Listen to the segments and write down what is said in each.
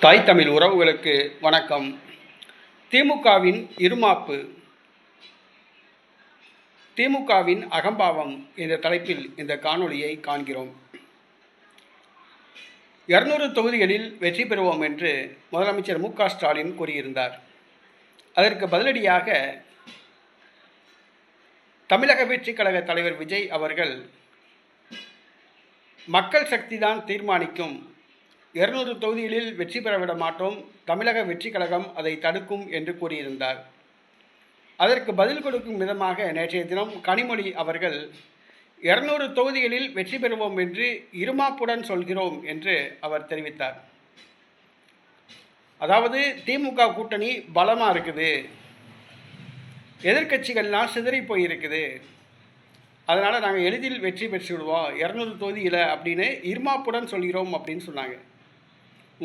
தாய் தமிழ் உறவுகளுக்கு வணக்கம். திமுகவின் இருமாப்பு. திமுகவின் அகம்பாவம் என்ற தலைப்பில் இந்த காணொளியை காண்கிறோம். இருநூறு தொகுதிகளில் வெற்றி பெறுவோம் என்று முதலமைச்சர் மு ஸ்டாலின் கூறியிருந்தார். அதற்கு பதிலடியாக தமிழக வெற்றிக் கழக தலைவர் விஜய் அவர்கள் மக்கள் சக்திதான் தீர்மானிக்கும் இருநூறு தொகுதிகளில் வெற்றி பெறவிட மாட்டோம். தமிழக வெற்றி கழகம் அதை தடுக்கும் என்று கூறியிருந்தார். அதற்கு பதில் கொடுக்கும் விதமாக நேற்றைய தினம் கனிமொழி அவர்கள் இருநூறு தொகுதிகளில் வெற்றி பெறுவோம் என்று இருமாப்புடன் சொல்கிறோம் என்று அவர் தெரிவித்தார். அதாவது திமுக கூட்டணி பலமாக இருக்குது. எதிர்க்கட்சிகள்லாம் சிதறி போயிருக்குது. அதனால் நாங்கள் எளிதில் வெற்றி பெற்று விடுவோம் இரநூறு தொகுதியில் அப்படின்னு இருமாப்புடன் சொல்கிறோம் அப்படின்னு சொன்னாங்க.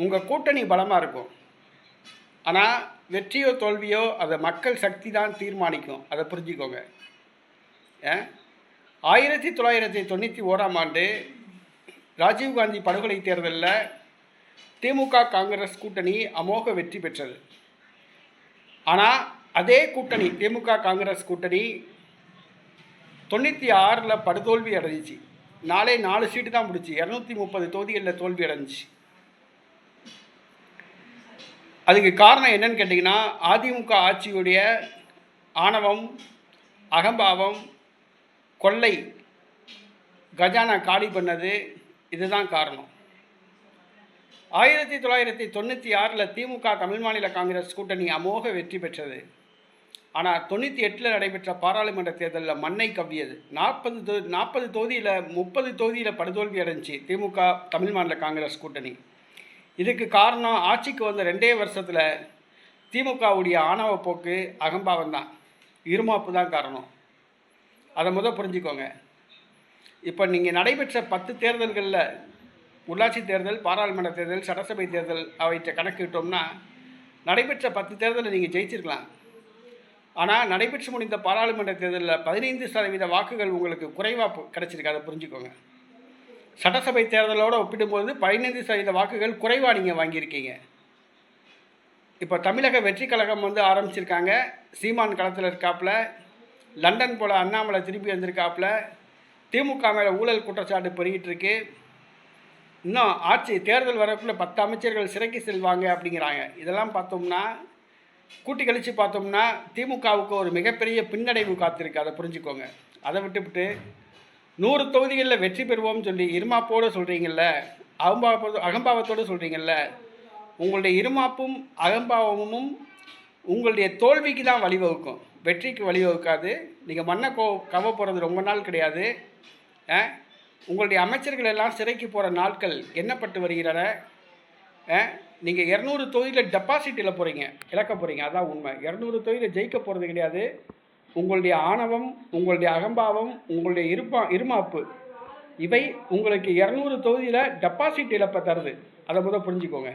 உங்கள் கூட்டணி பலமாக இருக்கும். ஆனால் வெற்றியோ தோல்வியோ அதை மக்கள் சக்தி தான் தீர்மானிக்கும். அதை புரிஞ்சுக்கோங்க. ஆயிரத்தி தொள்ளாயிரத்தி தொண்ணூற்றி ஓராம் ஆண்டு ராஜீவ்காந்தி படுகொலை தேர்தலில் திமுக காங்கிரஸ் கூட்டணி அமோக வெற்றி பெற்றது. ஆனால் அதே கூட்டணி திமுக காங்கிரஸ் கூட்டணி தொண்ணூற்றி ஆறில் படுதோல்வி அடைஞ்சிச்சு. நாளே நாலு சீட்டு தான் முடிச்சு. இரநூத்தி முப்பது தொகுதிகளில் தோல்வி அடைஞ்சிச்சு. அதுக்கு காரணம் என்னன்னு கேட்டிங்கன்னா அதிமுக ஆட்சியுடைய ஆணவம் அகம்பாவம் கொள்ளை கஜானா காலி பண்ணது இதுதான் காரணம். ஆயிரத்தி தொள்ளாயிரத்தி தொண்ணூற்றி ஆறில் திமுக தமிழ் மாநில காங்கிரஸ் கூட்டணி அமோக வெற்றி பெற்றது. ஆனால் தொண்ணூற்றி எட்டில் நடைபெற்ற பாராளுமன்ற தேர்தலில் மண்ணை கவ்வியது. நாற்பது தொ நாற்பது தொகுதியில் முப்பது தொகுதியில் படுதோல்வி அடைஞ்சி திமுக தமிழ் மாநில காங்கிரஸ் கூட்டணி. இதுக்கு காரணம் ஆட்சிக்கு வந்த ரெண்டே வருஷத்தில் திமுகவுடைய ஆணவ போக்கு அகம்பாவம் தான் இருமாப்பு தான் காரணம். அதை முதல் புரிஞ்சுக்கோங்க. இப்போ நீங்கள் நடைபெற்ற பத்து தேர்தல்களில் உள்ளாட்சி தேர்தல் பாராளுமன்ற தேர்தல் சட்டசபை தேர்தல் அவற்றை கணக்கிட்டோம்னா நடைபெற்ற பத்து தேர்தலில் நீங்கள் ஜெயிச்சிருக்கலாம். ஆனால் நடைபெற்று முடிந்த பாராளுமன்ற தேர்தலில் பதினைந்து சதவீத வாக்குகள் உங்களுக்கு குறைவாக கிடச்சிருக்கு. அதை புரிஞ்சுக்கோங்க. சட்டசபை தேர்தலோடு ஒப்பிடும்போது பதினைந்து சதவீத வாக்குகள் குறைவாக நீங்கள் வாங்கியிருக்கீங்க. இப்போ தமிழக வெற்றி கழகம் வந்து ஆரம்பிச்சிருக்காங்க. சீமான் களத்தில் இருக்காப்புல லண்டன் போல் அண்ணாமலை திருப்பி வந்திருக்காப்புல திமுக மேலே ஊழல் குற்றச்சாட்டு பெருகிட்டு இருக்கு இன்னும் ஆட்சி தேர்தல் வரக்குள்ள பத்து அமைச்சர்கள் சிறைக்கு செல்வாங்க அப்படிங்கிறாங்க. இதெல்லாம் பார்த்தோம்னா கூட்டி கழித்து பார்த்தோம்னா திமுகவுக்கு ஒரு மிகப்பெரிய பின்னடைவு காத்திருக்கு. அதை புரிஞ்சுக்கோங்க. அதை விட்டுவிட்டு நூறு தொகுதிகளில் வெற்றி பெறுவோம்னு சொல்லி இருமாப்போடு சொல்கிறீங்கள்ல அகம்பாவத்தோடு அகம்பாவத்தோடு சொல்கிறீங்கள்ல உங்களுடைய இருமாப்பும் அகம்பாவமும் உங்களுடைய தோல்விக்கு தான் வழிவகுக்கும். வெற்றிக்கு வழிவகுக்காது. நீங்கள் மண்ணை கோ கவ போகிறது ரொம்ப நாள் கிடையாது. ஆ? உங்களுடைய அமைச்சர்கள் எல்லாம் சிறைக்கு போகிற நாட்கள் என்னப்பட்டு வருகிறன. நீங்கள் இரநூறு தொகுதியில் டெபாசிட்டில் போகிறீங்க இழக்க போகிறீங்க அதான் உண்மை. இரநூறு தொகுதியில் ஜெயிக்க போகிறது கிடையாது. உங்களுடைய ஆணவம் உங்களுடைய அகம்பாவம் உங்களுடைய இருப்பா இருமாப்பு இவை உங்களுக்கு இரநூறு தொகுதியில் டெபாசிட் இழப்பை தருது. அதை முதல் புரிஞ்சுக்கோங்க.